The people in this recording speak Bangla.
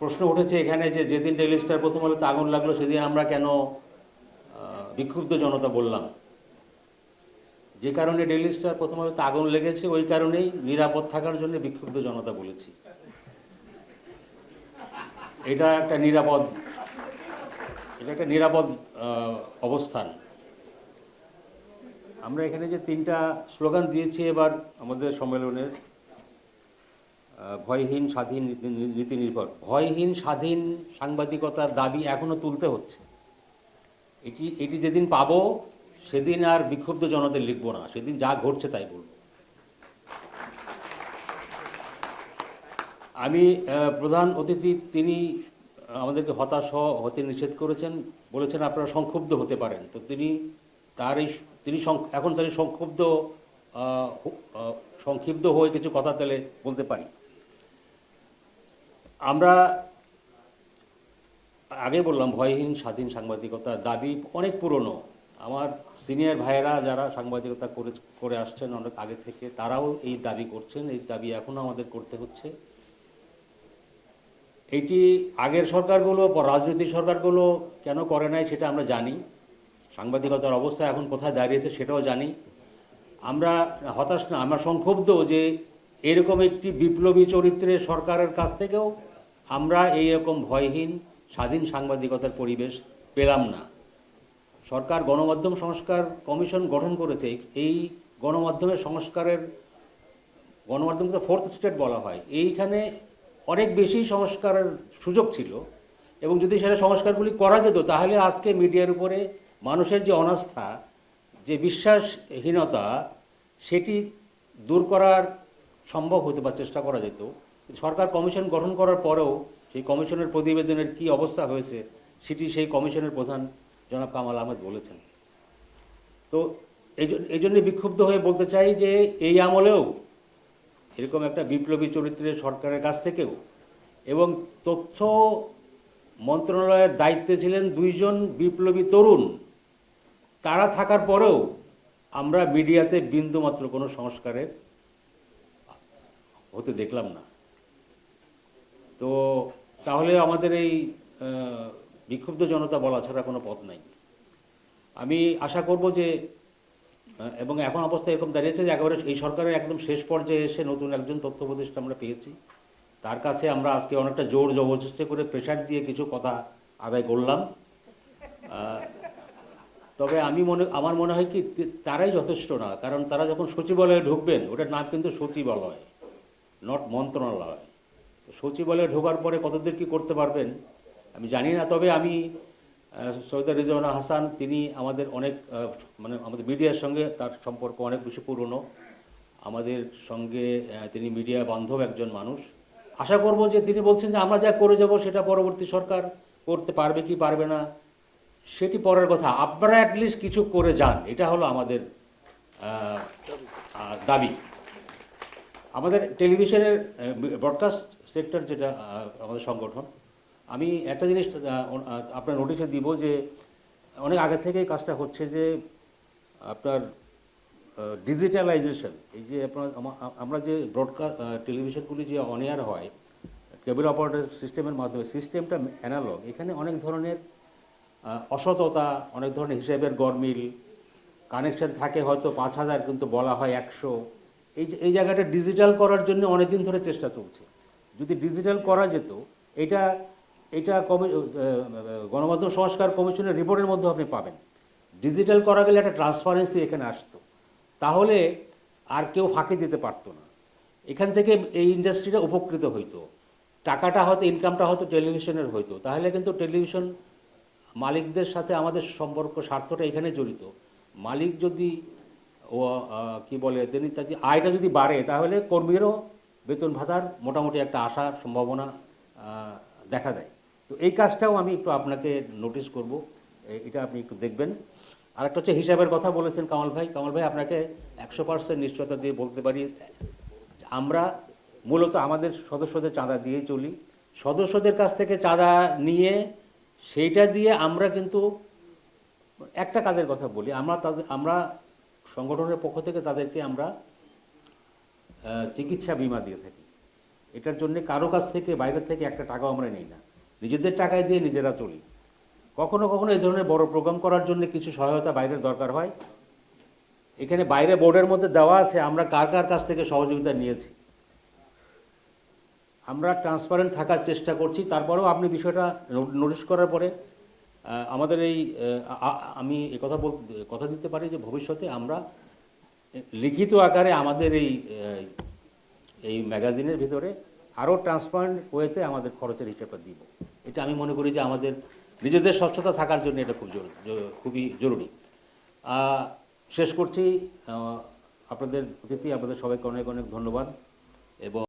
প্রশ্ন উঠেছে এখানে যে যেদিন ডেইলি স্টার প্রথম আলোতে আগুন লাগল, সেদিন আমরা কেন বিক্ষুব্ধ জনতা বললাম। যে কারণে ডেইলি স্টার প্রথম আলোতে আগুন লেগেছে, ওই কারণেই নিরাপদ থাকার জন্য বিক্ষুব্ধ জনতা বলেছি। এটা একটা নিরাপদ, এটা একটা নিরাপদ অবস্থান। আমরা এখানে যে তিনটা স্লোগান দিয়েছি এবার আমাদের সম্মেলনের ভয়হীন স্বাধীন নীতি- নির্ভর ভয়হীন স্বাধীন সাংবাদিকতার দাবি এখনও তুলতে হচ্ছে। এটি এটি যেদিন পাবো, সেদিন আর বিক্ষুব্ধ জনদের লিখব না। সেদিন যা ঘটছে তাই বলব। আমি প্রধান অতিথি, তিনি আমাদেরকে হতাশ হতে নিষেধ করেছেন। বলেছেন আপনারা সংক্ষুব্ধ হতে পারেন। তো তিনি তার এই তিনি এখন তার সংক্ষুব্ধ সংক্ষিপ্ত হয়ে কিছু কথা তাহলে বলতে পারি। আমরা আগে বললাম ভয়হীন স্বাধীন সাংবাদিকতার দাবি অনেক পুরনো। আমার সিনিয়র ভাইয়েরা যারা সাংবাদিকতা করে করে আসছেন অনেক আগে থেকে, তারাও এই দাবি করছেন, এই দাবি এখনও আমাদের করতে হচ্ছে। এটি আগের সরকারগুলো রাজনৈতিক সরকারগুলো কেন করে নাই সেটা আমরা জানি। সাংবাদিকতার অবস্থা এখন কোথায় দাঁড়িয়েছে সেটাও জানি। আমরা হতাশ না, আমরা সংক্ষুব্ধ যে এরকম একটি বিপ্লবী চরিত্রের সরকারের কাছ থেকেও আমরা এই রকম ভয়হীন, স্বাধীন সাংবাদিকতার পরিবেশ পেলাম না। সরকার গণমাধ্যম সংস্কার কমিশন গঠন করেছে, এই গণমাধ্যমের সংস্কারের, গণমাধ্যমকে ফোর্থ স্টেট বলা হয়। এইখানে অনেক বেশি সংস্কারের সুযোগ ছিল এবং যদি সেটা সংস্কারগুলি করা যেত, তাহলে আজকে মিডিয়ার উপরে মানুষের যে অনাস্থা, যে বিশ্বাসহীনতা, সেটি দূর করার সম্ভব হতে বা চেষ্টা করা যেত। সরকার কমিশন গঠন করার পরেও সেই কমিশনের প্রতিবেদনের কি অবস্থা হয়েছে, সেটি সেই কমিশনের প্রধান জনাব কামাল আহমেদ বলেছেন। তো এই জন্য বিক্ষুব্ধ হয়ে বলতে চাই যে এই আমলেও এরকম একটা বিপ্লবী চরিত্রের সরকারের কাছ থেকেও এবং তথ্য মন্ত্রণালয়ের দায়িত্বে ছিলেন দুইজন বিপ্লবী তরুণ, তারা থাকার পরেও আমরা মিডিয়াতে বিন্দুমাত্র কোনো সংস্কারের হতে দেখলাম না। তো তাহলে আমাদের এই বিক্ষুব্ধ জনতা বলা ছাড়া কোনো পথ নাই। আমি আশা করব যে এবং এখন অবস্থা এরকম দাঁড়িয়েছে যে একেবারে এই সরকারের একদম শেষ পর্যায়ে এসে নতুন একজন তথ্য উপদেষ্টা আমরা পেয়েছি। তার কাছে আমরা আজকে অনেকটা জোর জবরদস্তি করে প্রেশার দিয়ে কিছু কথা আদায় করলাম। তবে আমি মনে, আমার মনে হয় কি তারাই যথেষ্ট না, কারণ তারা যখন সচিবালয়ে ঢুকবেন, ওটার নাম কিন্তু সচিবালয় নট মন্ত্রণালয়। সচিবালয়ে ঢোকার পরে কতদূর কি করতে পারবেন, আমি জানি না। তবে আমি সৈয়দ রিজওয়ানা হাসান, তিনি আমাদের অনেক মানে আমাদের মিডিয়ার সঙ্গে তার সম্পর্ক অনেক বেশি পুরনো। আমাদের সঙ্গে তিনি মিডিয়া বান্ধব একজন মানুষ। আশা করব যে তিনি বলছেন যে আমরা যা করে যাব সেটা পরবর্তী সরকার করতে পারবে কি পারবে না, সেটি পরের কথা। আপনারা অ্যাটলিস্ট কিছু করে যান, এটা হলো আমাদের দাবি। আমাদের টেলিভিশনের ব্রডকাস্ট সেক্টর যেটা আমাদের সংগঠন, আমি একটা জিনিস আপনার নোটিশে দিব যে, অনেক আগে থেকেই কাজটা হচ্ছে যে, আপনার ডিজিটালাইজেশন এই যে আপনার আমরা যে ব্রডকাস্ট টেলিভিশনগুলি যে অন এয়ার হয় কেবল অপারেটর সিস্টেমের মাধ্যমে সিস্টেমটা অ্যানালগ এখানে অনেক ধরনের অসততা, অনেক ধরনের হিসেবের গরমিল কানেকশন থাকে হয়তো পাঁচ হাজার, কিন্তু বলা হয় একশো, এই এই জায়গাটা ডিজিটাল করার জন্য অনেকদিন ধরে চেষ্টা চলছে। যদি ডিজিটাল করা যেত, এটা এটা কমি গণমাধ্যম সংস্কার কমিশনের রিপোর্টের মধ্যে আপনি পাবেন। ডিজিটাল করা গেলে একটা ট্রান্সপারেন্সি এখানে আসতো। তাহলে আর কেউ ফাঁকি দিতে পারতো না। এখান থেকে এই ইন্ডাস্ট্রিটা উপকৃত হইতো। টাকাটা হয়তো ইনকামটা হয়তো টেলিভিশনের হইতো। তাহলে কিন্তু টেলিভিশন মালিকদের সাথে আমাদের সম্পর্ক, স্বার্থটা এখানে জড়িত। মালিক যদি, ও কি বলে তিনি আয়টা যদি বাড়ে, তাহলে কর্মীরও বেতন ভাতার মোটামুটি একটা আশার সম্ভাবনা দেখা দেয়। তো এই কাজটাও আমি একটু আপনাকে নোটিশ করব। এটা আপনি একটু দেখবেন। আর একটা হচ্ছে হিসাবের কথা বলেছেন কামাল ভাই। কামাল ভাই, আপনাকে একশো পার্সেন্ট নিশ্চয়তা দিয়ে বলতে পারি, আমরা মূলত আমাদের সদস্যদের চাঁদা দিয়েই চলি। সদস্যদের কাছ থেকে চাঁদা নিয়ে, সেইটা দিয়ে আমরা কিন্তু একটা কাজের কথা বলি। আমরা তাদের, আমরা সংগঠনের পক্ষ থেকে তাদেরকে আমরা চিকিৎসা বিমা দিয়ে থাকি। এটার জন্য কারও কাছ থেকে, বাইরের থেকে একটা টাকাও আমরা নিই না। নিজেদের টাকায় দিয়ে নিজেরা চলি। কখনো কখনো এই ধরনের বড় প্রোগ্রাম করার জন্য কিছু সহায়তা বাইরের দরকার হয়। এখানে বাইরে বোর্ডের মধ্যে দেওয়া আছে, আমরা কার কার কাছ থেকে সহযোগিতা নিয়েছি। আমরা ট্রান্সপারেন্ট থাকার চেষ্টা করছি, তারপরেও আপনি বিষয়টা নোটিশ করার পরে আমাদের এই আমি কথা বল কথা দিতে পারি যে ভবিষ্যতে আমরা লিখিত আকারে আমাদের এই এই ম্যাগাজিনের ভিতরে আরও ট্রান্সপারেন্ট ওয়েতে আমাদের খরচের হিসেবটা দিব। এটা আমি মনে করি যে আমাদের নিজেদের স্বচ্ছতা থাকার জন্য এটা খুব জরুরি খুবই জরুরি। শেষ করছি। আপনাদের অতিথি, আপনাদের সবাইকে অনেক অনেক ধন্যবাদ এবং